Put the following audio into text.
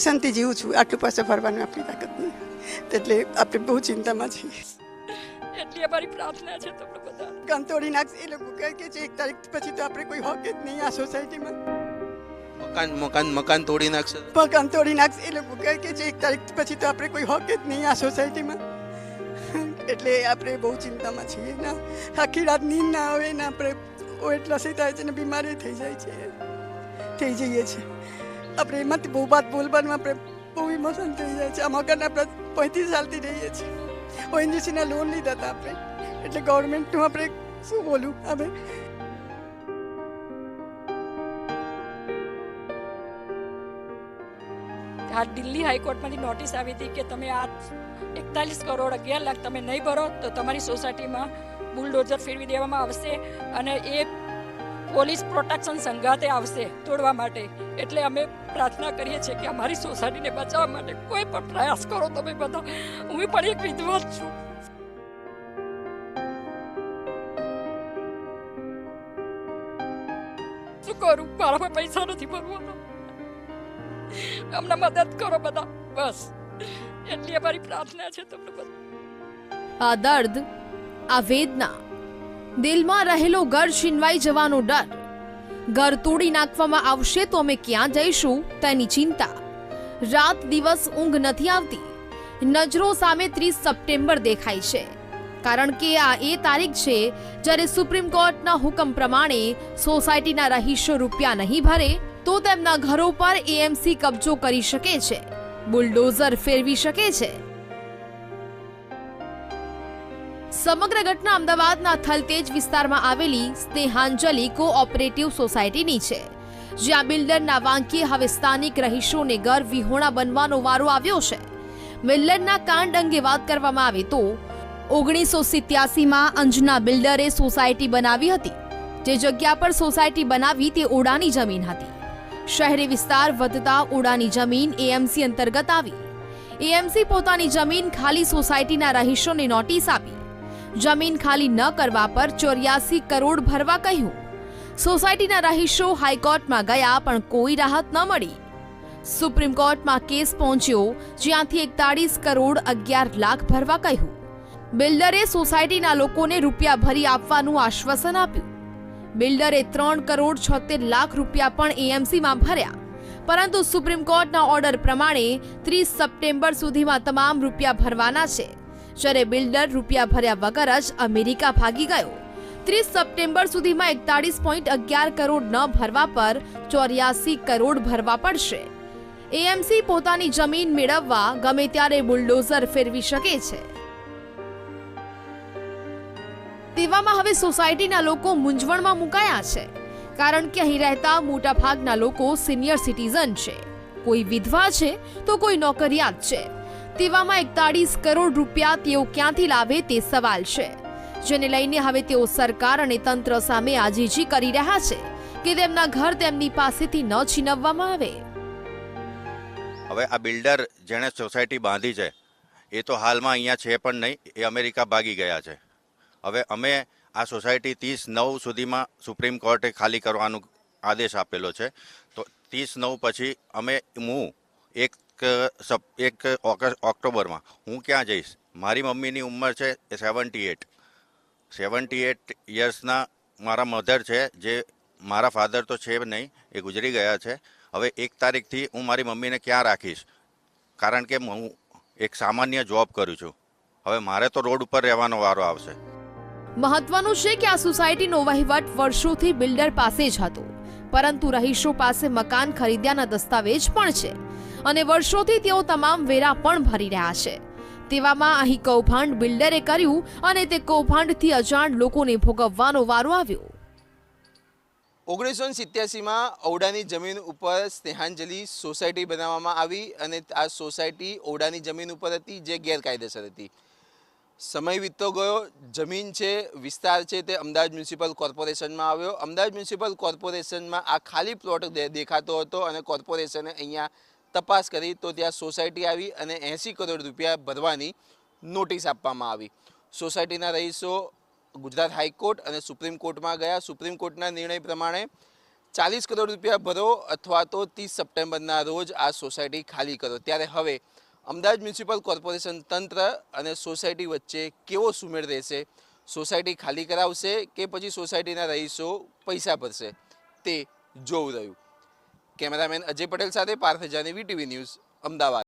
ટેન્શનથી જીવું છું. આટલું પાસે ફરવાની આપણી તાકાત નહીં. એટલે આપણે બહુ ચિંતામાં છીએ. એટલી અમારી પ્રાર્થના છે તમને બધા. કાન તોડી નાખશે. એ લોકો કહે કે છે એક તારીખ પછી તો આપણે કોઈ હોકે જ નહીં આ સોસાયટીમાં મકાન મકાન મકાન તોડી નાખશે મકાન તોડી નાખશે. એ લોકો કહે કે છે એક તારીખ પછી તો આપણે કોઈ હોકે જ નહીં આ સોસાયટીમાં એટલે આપણે બહુ ચિંતામાં છીએ. ના આખી રાત નીંદ ના આવે ને આપણે એટલા થાય છે ને બીમારી થઈ જાય છે. થઈ જઈએ છીએ. આપણે એમાંથી બહુ વાત બોલવાનું આપણે બહુ ઇમોશન થઈ જાય છે. આ મકાન આપણે પૈંત્રીસ સાલથી રહીએ છીએ. ઓએનજીસીના લોન લીધા હતા આપણે. એટલે ગવર્મેન્ટનું આપણે શું બોલું? અમે આ દિલ્હી હાઈકોર્ટમાંથી નોટિસ આવી હતી કે તમે આ એકતાલીસ કરોડ અગિયાર લાખ તમે નહીં ભરો તો તમારી સોસાયટીમાં બુલડોઝર ફેરવી દેવામાં આવશે. અને એ પોલીસ પ્રોટેક્શન સંઘાતે આવશે તોડવા માટે. એટલે અમે પ્રાર્થના કરીએ છીએ કે અમારી સોસાયટીને બચાવવા માટે કોઈ પણ પ્રયાસ કરો તમે બધા. હું પણ એક વિધવા છું. શું કરું? મારા પાસે નથી ભરવાનો. અમને મદદ કરો બધા. બસ. એટલી અમારી પ્રાર્થના છે તમને આ દર્દ આ વેદના દિલમાં રહેલો ઘર છીનવાઈ જવાનો ડર. ઘર તોડી નાખવામાં આવશે તો અમે ક્યાં જઈશું તેની ચિંતા. રાત દિવસ ઊંઘ નથી આવતી. નજરો સામે ત્રીસ સપ્ટેમ્બર દેખાય છે. કારણ કે આ એ તારીખ છે જ્યારે સુપ્રીમ કોર્ટના હુકમ પ્રમાણે સોસાયટીના રહીશો રૂપિયા નહીં ભરે તો તેમના ઘરો પર એએમસી કબજો કરી શકે છે. બુલડોઝર ફેરવી શકે છે. સમગ્ર ઘટના અમદાવાદના થલતેજ વિસ્તારમાં આવેલી સ્નેહાંજલિ કોઓપરેટિવ સોસાયટીની છે. જ્યાં બિલ્ડરના વાંકીએ હવે સ્થાનિક રહીશોને ઘર વિહોણા બનવાનો વારો આવ્યો છે. બિલ્ડરના કાંડ અંગે વાત કરવામાં આવે તો ઓગણીસો સિત્યાસીમાં અંજના બિલ્ડરે સોસાયટી બનાવી હતી. જે જગ્યા પર સોસાયટી બનાવી તે ઓડાની જમીન હતી. શહેરી વિસ્તાર વધતા ઓડાની જમીન એએમસી અંતર્ગત આવી. એએમસી પોતાની જમીન ખાલી સોસાયટીના રહીશોને નોટિસ આપી. જમીન ખાલી ન કરવા પર ચોર્યાસી કરોડ ભરવા કહ્યું. સોસાયટીના રહીશો હાઈકોર્ટમાં ગયા પણ કોઈ રાહત ન મળી. સુપ્રીમ કોર્ટમાં કેસ પહોંચ્યો, જ્યાંથી એકતાળીસ કરોડ અગિયાર લાખ ભરવા કહ્યું. બિલ્ડરે સોસાયટીના લોકોને રૂપિયા ભરી આપવાનું આશ્વાસન આપ્યું. બિલ્ડરે ત્રણ કરોડ છોતેર લાખ રૂપિયા પણ એએમસીમાં ભર્યા. પરંતુ સુપ્રીમ કોર્ટના ઓર્ડર પ્રમાણે ત્રીસ સપ્ટેમ્બર સુધીમાં તમામ રૂપિયા ભરવાના છે. જ્યારે બિલ્ડર રૂપિયા ભર્યા વગર જ અમેરિકા ભાગી ગયો. ત્રીસ સપ્ટેમ્બર સુધીમાં એકતાળીસ પોઈન્ટ અગિયાર કરોડ ન ભરવા પર ચોર્યાસી કરોડ ભરવા પડશે. એએમસી પોતાની જમીન મેળવવા ગમે ત્યારે બુલડોઝર ફેરવી શકે છે. તેવામાં હવે સોસાયટીના લોકો મૂંઝવણમાં મુકાયા છે, કારણ કે અહીં રહેતા મોટા ભાગના લોકો સિનિયર સિટીઝન છે. કોઈ વિધવા છે તો કોઈ નોકરિયાત છે. તેવામાં એકતાળીસ કરોડ રૂપિયા તેઓ ક્યાંથી લાવે તે સવાલ છે. જેને લઈને હવે તેઓ સરકાર અને તંત્ર સામે આજીજી કરી રહ્યા છે કે તેમના ઘર તેમની પાસેથી ન છીનવવામાં આવે. હવે આ બિલ્ડર જેણે સોસાયટી બાંધી છે, એ તો હાલમાં અહીંયા છે પણ નહીં, એ અમેરિકા ભાગી ગયા છે. હવે અમે આ સોસાયટી ત્રીસ નવ સુધીમાં સુપ્રીમ કોર્ટે ખાલી કરવાનો આદેશ આપેલો છે. તો ત્રીસ નવ પછી અમે, હું, એક સપ, એક ઓગસ્ટ, ઓક્ટોબરમાં. હું ક્યાં જઈશ? મારી મમ્મીની ઉંમર છે સેવન્ટી એટ. સેવન્ટી એટ યર્સના મારા મધર છે, જે મારા ફાધર તો છે નહીં, એ ગુજરી ગયા છે. હવે એક તારીખથી હું મારી મમ્મીને ક્યાં રાખીશ? કારણ કે હું એક સામાન્ય જોબ કરું છું. હવે મારે તો રોડ ઉપર રહેવાનો વારો આવશે. મહત્વનું છે કે આ સોસાયટીનો વહીવટ વર્ષોથી બિલ્ડર પાસે જ હતો. પરંતુ રહીશો પાસે મકાન ખરીદ્યાના દસ્તાવેજ પણ છે. અને વર્ષોથી તેઓ તમામ વેરા પણ ભરી રહ્યા છે. તેવામાં અહીં કૌભાંડ બિલ્ડરે કર્યું અને તે કૌભાંડથી અજાણ લોકોને ભોગવવાનો વારો આવ્યો. ઓગણીસો સિત્યાસીમાં ઔડાની જમીન ઉપર સ્નેહાંજલિ સોસાયટી બનાવવામાં આવી અને આ સોસાયટી ઔડાની જમીન ઉપર હતી, જે ગેરકાયદેસર હતી. સમય વીતતો ગયો, જમીન છે, વિસ્તાર છે, તે અમદાવાદ મ્યુનિસિપલ કોર્પોરેશનમાં આવ્યો. અમદાવાદ મ્યુનિસિપલ કોર્પોરેશનમાં આ ખાલી પ્લોટ દેખાતો હતો અને કોર્પોરેશને અહીંયા તપાસ કરી તો ત્યાં સોસાયટી આવી અને એંસી કરોડ રૂપિયા ભરવાની નોટિસ આપવામાં આવી. સોસાયટીના રહીશો ગુજરાત હાઈકોર્ટ અને સુપ્રીમ કોર્ટમાં ગયા. સુપ્રીમ કોર્ટના નિર્ણય પ્રમાણે ચાલીસ કરોડ રૂપિયા ભરો અથવા તો ત્રીસ સપ્ટેમ્બરના રોજ આ સોસાયટી ખાલી કરો. ત્યારે હવે અમદાવાદ મ્યુનિસિપલ કોર્પોરેશન તંત્ર અને સોસાયટી વચ્ચે કેવો સુમેળ રહેશે? સોસાયટી ખાલી કરાવશે કે પછી સોસાયટીના રહીશો પૈસા ભરશે? તે જોવું રહ્યું. કેમેરામેન અજય પટેલ સાથે પાર્થ જાની વીટીવી ન્યૂઝ અમદાવાદ.